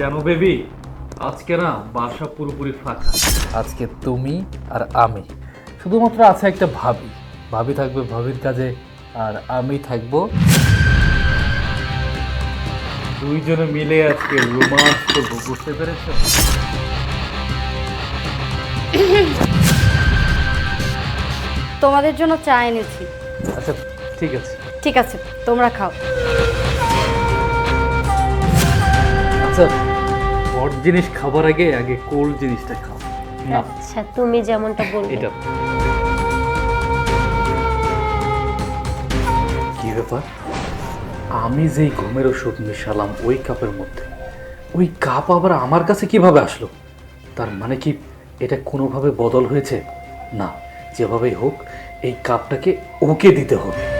জানো বেবি আজকে না বাসা পুরোপুরি ফাঁকা। আজকে তুমি আর আমি। শুধুমাত্র আছে একটা ভাবি। ভাবি থাকবে ভাবির কাজে আর আমি থাকব দুইজনে মিলে আজকে রোমান্স করব বুঝতে পেরেছ? তোমাদের জন্য চা এনেছি। আচ্ছা ঠিক আছে। ঠিক আছে তোমরা খাও। আচ্ছা হট জিনিস খাবার আগে আগে কোল্ড জিনিসটা খাও। না। আচ্ছা তুমি যেমনটা এটা। কি ব্যাপার? আমি যেই ঘুমের ওষুধ মিশালাম ওই কাপের মধ্যে ওই কাপ আবার আমার কাছে কীভাবে আসলো? তার মানে কি এটা কোনোভাবে বদল হয়েছে? না যেভাবেই হোক এই কাপটাকে ওকে দিতে হবে।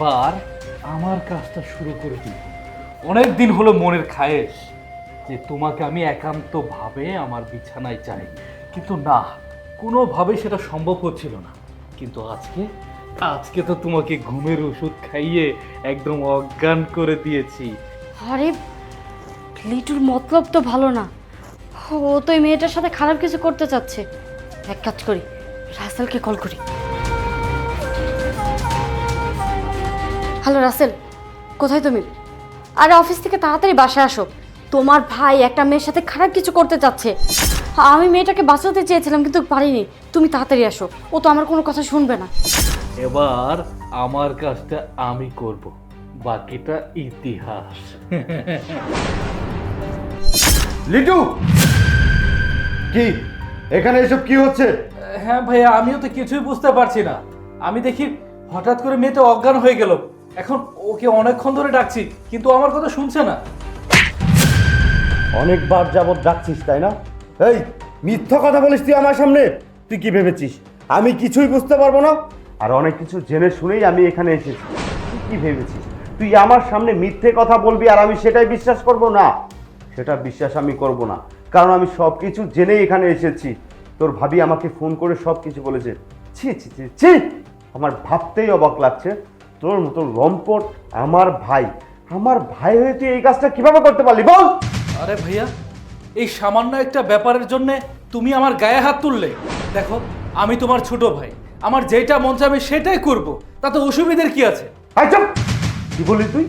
এবার আমার কাজটা শুরু করে দিই। অনেক দিন হলো মনের খায়েশ যে তোমাকে আমি একান্তভাবে আমার বিছানায় চাই কিন্তু না কোনোভাবে সেটা সম্ভব হচ্ছিল না। কিন্তু আজকে আজকে তো তোমাকে ঘুমের ওষুধ খাইয়ে একদম অজ্ঞান করে দিয়েছি। আরে, লিটুর মতলব তো ভালো না। ও তো এই মেয়েটার সাথে খারাপ কিছু করতে চাচ্ছে। এক কাজ করি, রাসেলকে কল করি। হ্যালো রাসেল। কোথায় তুমি? আরে অফিস থেকে তাড়াতাড়ি বাসায় আসো। তোমার ভাই একটা মেয়ের সাথে খারাপ কিছু করতে চাচ্ছে। আমি মেয়েটাকে বাঁচাতে চেয়েছিলাম কিন্তু পারিনি। তুমি তাড়াতাড়ি আসো। ও তো আমার কোনো কথা শুনবে না। এবার আমার কাজটা আমি করব। বাকিটা ইতিহাস। লিটু! কি? এখানে এসব কি হচ্ছে? হ্যাঁ ভাইয়া আমিও তো কিছুই বুঝতে পারছি না। আমি দেখি হঠাৎ করে মেয়েটা অজ্ঞান হয়ে গেল। এখন ওকে অনেকক্ষণ ধরে ডাকছি, কিন্তু আমার কথা শুনছে না। অনেকবার যাবৎ ডাকছিস, তাই না? এই, মিথ্যা কথা বলিস তুই আমার সামনে? তুই কি ভেবেছিস? আমি কিছুই বুঝতে পারব না। আর অনেক কিছু জেনে শুনেই আমি এখানে এসেছি। তুই কি ভেবেছিস? তুই আমার সামনে মিথ্যে কথা বলবি আর আমি সেটাই বিশ্বাস করব? না, সেটা বিশ্বাস আমি করব না। কারণ আমি সব কিছু জেনেই এখানে এসেছি। তোর ভাবি আমাকে ফোন করে সব কিছু বলেছে। ছি ছি ছি ছি! আমার ভাবতেই অবাক লাগছে। তোর মতো লম্পট আমার ভাই। আমার ভাই হয়ে তুই এই কাজটা কীভাবে করতে পারলি বল? আরে ভাইয়া এই সামান্য একটা ব্যাপারের জন্য তুমি আমার গায়ে হাত তুললে। দেখো আমি তোমার ছোট ভাই। আমার যেটা মন চায় আমি সেটাই করব। তাতে অসুবিধার কি আছে? আচ্ছা কি বলি তুই?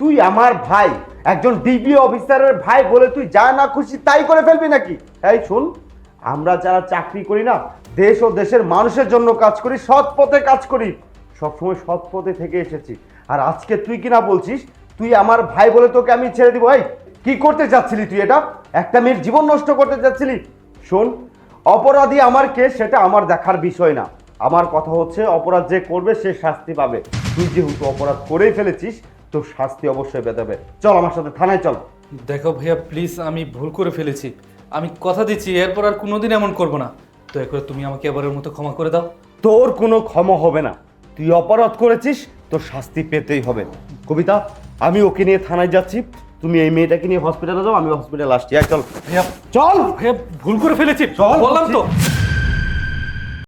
তুই আমার ভাই। একজন ডিবি অফিসারের ভাই বলে তুই যা না খুশি তাই করে ফেলবি নাকি? এই শুন আমরা যারা চাকরি করি না দেশ ও দেশের মানুষের জন্য কাজ করি সৎ পথে কাজ করি। সবসময় সৎ পথে থেকে এসেছি। আর আজকে তুই কি না বলছিস? তুই আমার ভাই বলে তোকে আমি ছেড়ে দিব। ভাই কি করতে চাচ্ছিলি তুই এটা? একটা মেয়ের জীবন নষ্ট করতে চাচ্ছিলি? শোন অপরাধী আমার কে সেটা আমার দেখার বিষয় না। আমার কথা হচ্ছে অপরাধ যে করবে সে শাস্তি পাবে। তুই যেহেতু অপরাধ করেই ফেলেছিস তো শাস্তি অবশ্যই পেতে চল আমার সাথে থানায় চল। দেখো ভাইয়া প্লিজ আমি ভুল করে ফেলেছি। আমি কথা দিচ্ছি এরপর আর কোনোদিন এমন করব না। দয়া করে তুমি আমাকে এবারের মতো ক্ষমা করে দাও। তোর কোনো ক্ষমা হবে না। তুই অপরাধ করেছিস তোর শাস্তি পেতেই হবে। কবিতা আমি ওকে নিয়ে থানায় যাচ্ছি। তুমি এই মেয়েটাকে নিয়ে হসপিটালে যাও আমি হসপিটালে আসছি। এক চল। চল! ভুল করে ফেলেছি। চল, বললাম তো।